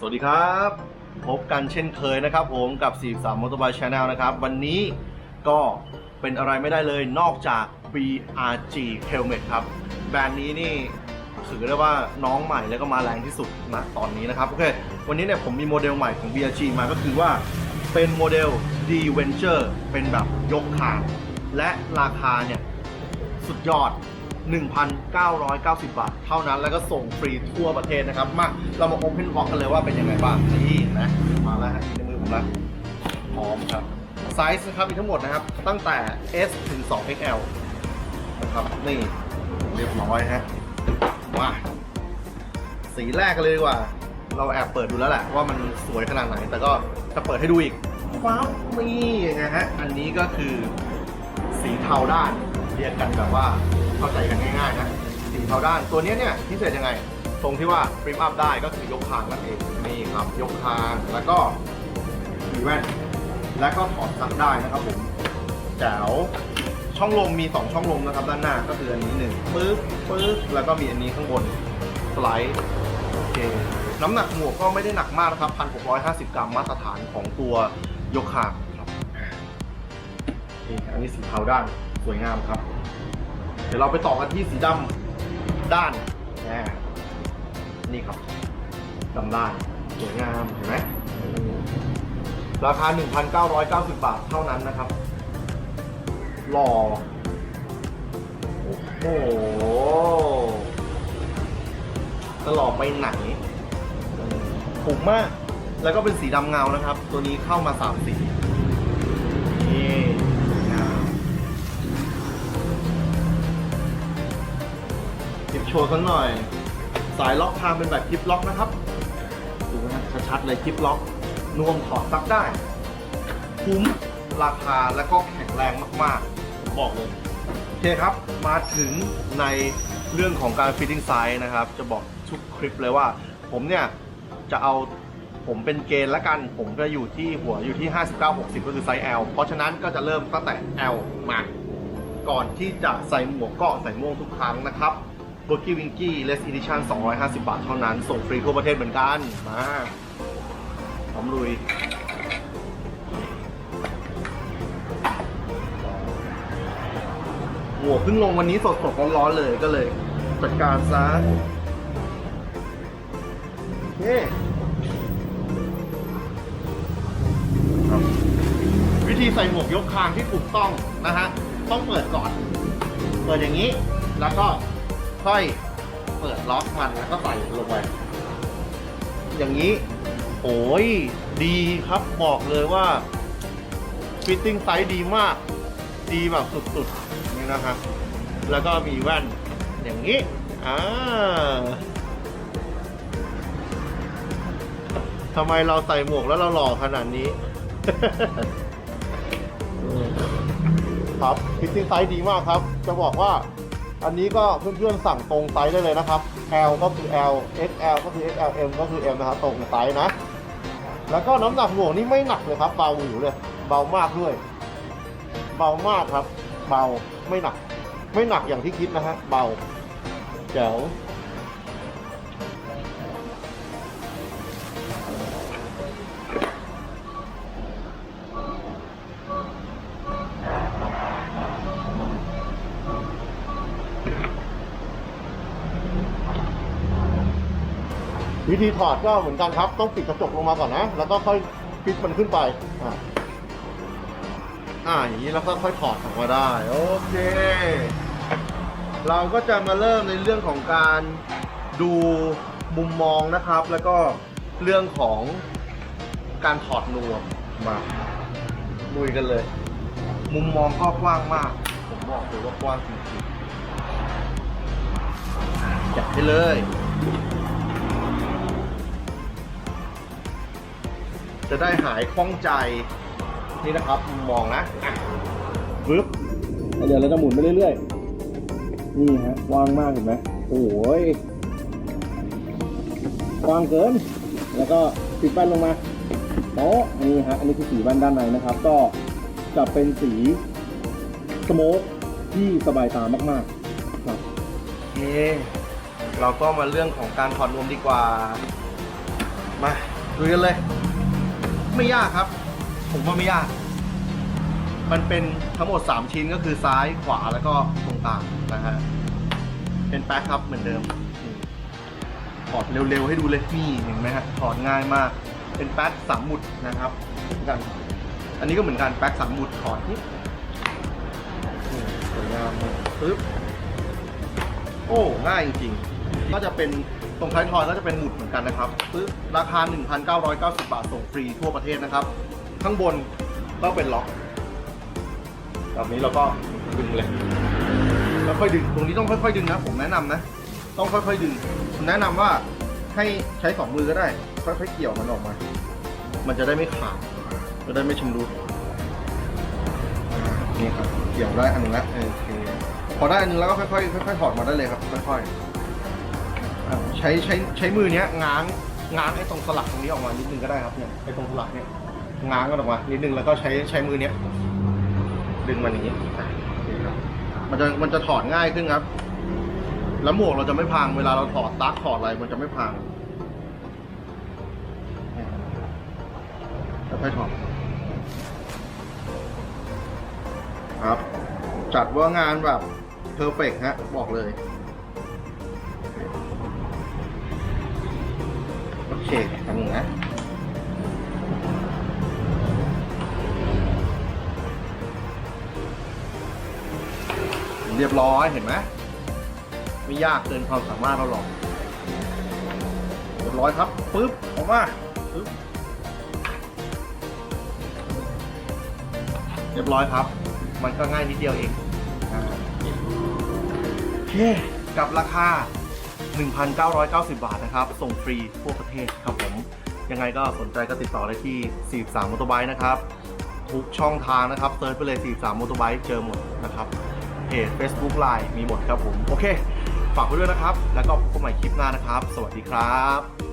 สวัสดีครับ พบกันเช่นเคยนะครับผมกับ 43 Motorbike Channel นะครับ วันนี้ก็เป็นอะไรไม่ได้เลยนอกจาก BRG Helmet ครับ แบรนด์นี้นี่ถือได้ว่าน้องใหม่แล้วก็มาแรงที่สุดนะตอนนี้นะครับ โอเค วันนี้เนี่ยผมมีโมเดลใหม่ของ BRG มาก็คือว่าเป็นโมเดล D Venture เป็นแบบยกคางและราคาเนี่ยสุดยอด 1,990 บาท เท่านั้นแล้วก็ส่งฟรีทั่วประเทศนะครับ มาเรามา Open Box กันเลยว่าเป็นยังไงบ้างนี่นะมาแล้วฮะในมือผมแล้วพร้อมครับไซส์นะครับมีทั้งหมดนะครับ ตั้งแต่ S ถึง 2XL นะครับนี่เรียบร้อยฮะมาสีแรกกันเลยดีกว่า เราแอบเปิดดูแล้วแหละว่ามันสวยขนาดไหน แต่ก็จะเปิดให้ดูอีกว้าวนี่ยังไงฮะอันนี้ก็คือสีเทาด้านเรียกกันแบบว่า เข้าใจกันง่ายๆนะสีเทาด้านตัวนี้เนี่ยพิเศษยังไง ตรงที่ว่าฟริมอัพได้ก็คือยกคางนั่นเองนี่ครับยกคางแล้วก็มีแว่นแล้วก็ถอดซักได้นะครับผมแจ๋วช่องลมมี 2 ช่องลมนะครับด้านหน้าก็คืออันนี้หนึ่งปึ๊บปึ๊บแล้วก็มีอันนี้ข้างบนสไลด์โอเคน้ำหนักหมวกก็ไม่ได้หนักมากนะครับ1,650 กรัมมาตรฐานของตัวยกคางครับนี่อันนี้สีเทาด้านสวยงามครับ เดี๋ยวเราไปต่อกันที่สีดำด้านแหมนี่ครับดำด้านสวยงามเห็นไหมราคา 1,990 บาทเท่านั้นนะครับ หล่อ โอ้โหจะหล่อไปไหนถูกมาก แล้วก็เป็นสีดำเงานะครับ ตัวนี้เข้ามา 3 สี ว์สักหน่อย สายล็อกทางเป็นแบบคลิปล็อกนะครับดูนะชัดๆเลยคลิปล็อกนวมถอดซักได้ คุ้มราคาและก็แข็งแรงมากๆ บอกเลยโอเคครับ มาถึงในเรื่องของการฟิตติ้งไซส์นะครับ จะบอกทุกคลิปเลยว่า ผมเนี่ย จะเอาผมเป็นเกณฑ์ละกัน ผมก็อยู่ที่หัวอยู่ที่ 59 60 ก็คือไซส์ L เพราะฉะนั้นก็จะเริ่มตั้งแต่ L มา ก่อนที่จะใส่หมวกก็ใส่ม่วงทุกครั้งนะครับ b o r k y w i n k y Less Edition 250 บาทเท่านั้น ส่งฟรีทั่วประเทศเหมือนกัน มาพร้อมลุยหมวเพิ่งลงวันนี้สดๆร้อนๆเลยก็เลย จัดการซะเย้ควิธีใส่หมวกยกคางที่ถูกต้องนะฮะ ต้องเปิดก่อน เปิดอย่างนี้แล้วก็ ค่อยเปิดล็อกมันแล้วก็ใส่ลงไป อย่างนี้โอ้ยดีครับบอกเลยว่าฟิตติ้งไซส์ดีมาก ดีแบบสุดๆ นี่นะครับแล้วก็มีแว่นอย่างนี้ อ่าทำไมเราใส่หมวกแล้วเราหล่อขนาดนี้ครับฟิตติ้งไซส์ดีมากครับ จะบอกว่า อันนี้ก็เพื่อนๆสั่งตรงไซส์ได้เลยนะครับ L ก็คือ L XL ก็คือ XL M ก็คือ M นะครับตรงไซส์นะ แล้วก็น้ำหนักหมวกนี่ไม่หนักเลยครับเบาอยู่เลยเบามากด้วย เบามากครับ เบาไม่หนัก ไม่หนักอย่างที่คิดนะฮะเบาแจ๋ว วิธีถอดก็เหมือนกันครับ ต้องปิดกระจกลงมาก่อนนะ แล้วก็ค่อยปิดมันขึ้นไปอ่าอ่าอย่างนี้แล้วก็ค่อยถอดออกมาได้ โอเค เราก็จะมาเริ่มในเรื่องของการดูมุมมองนะครับ แล้วก็เรื่องของการถอดนวมมาลุยกันเลย มุมมองก็กว้างมาก ผมบอกเลยว่ากว้างจริงๆจัดให้เลย จะได้หายคล่องใจนี่นะครับมุมมองนะอะปึ๊บแล้วเดี๋ยวเราจะหมุนไปเรื่อยๆ นี่ฮะกว้างมากเห็นไหมโอ้ยกว้างเกิน แล้วก็ปิดแป้นลงมาโต๊ะนี่ฮะอันนี้คือสีแว่นด้านในนะครับ ก็จะเป็นสีสโมกที่สบายตามากๆครับโอเคเราก็มาเรื่องของการถอดนวมดีกว่า มาดูกันเลย ไม่ยากครับ ผมว่าไม่ยาก มันเป็นทั้งหมด 3 ชิ้นก็คือซ้ายขวาแล้วก็ตรงกลางนะฮะเป็นแป๊คครับเหมือนเดิมถอดเร็วๆให้ดูเลยนี่เห็นไหมฮะถอดง่ายมาก เป็นแป๊คสามหมุดนะครับกันอันนี้ก็เหมือนกันแป๊คสามหมุดถอดนี่สวยงามเลยปึ๊บโอ้ง่ายจริงๆ ก็จะเป็นตรงท้ายทอยก็จะเป็นหมุดเหมือนกันนะครับปึ๊บราคา 1,990 บาทส่งฟรีทั่วประเทศนะครับ ข้างบนก็เป็นล็อกแบบนี้เราก็ดึงเลยแล้วค่อยดึง ตรงนี้ต้องค่อย ๆ ดึงนะ ผมแนะนำนะ ต้องค่อย ๆ ดึงผมแนะนำว่าให้ใช้สองมือก็ได้ ค่อยๆเกี่ยวมันออกมา มันจะได้ไม่ขาดจะได้ไม่ชำรุดนี่ครับเกี่ยวได้อันหนึงแล้วโอเคพอได้อันหนึงแล้วก็ค่อยๆค่อยๆถอดมาได้เลยครับ ค่อยๆ อะใช้ใช้ใช้มือเนี้ยง้างง้างไอ้ตรงสลักตรงนี้ออกมานิดนึงก็ได้ครับเนี่ยไอ้ตรงสลักเนี่ยง้างกันออกมานิดนึงแล้วก็ใช้ใช้มือเนี้ยดึงมันอย่างนี้อะโอเคครับมันจะมันจะถอดง่ายขึ้นครับ แล้วหมวกเราจะไม่พังเวลาเราถอดตั๊กถอดอะไรมันจะไม่พังแล้วค่อยถอดครับ จัดว่างานแบบเพอร์เฟกฮะ บอกเลย เคทำหนึ่งนะเรียบร้อยเห็นไหมไม่ยากเกินความสามารถเราหรอกเรียบร้อยครับปึ๊บออกมาปึ๊บเรียบร้อยครับ มันก็ง่ายนิดเดียวเองโอเคกับราคา 1,990 บาทนะครับ ส่งฟรีทั่วประเทศครับผม ยังไงก็สนใจก็ติดต่อได้ที่ 43มอเตอร์ไบค์นะครับ ทุกช่องทางนะครับเซิร์ชไปเลย 43มอเตอร์ไบค์เจอหมดนะครับเพจ Facebook Line มีหมดครับผม โอเค ฝากไว้ด้วยนะครับ แล้วก็พบกันใหม่คลิปหน้านะครับ สวัสดีครับ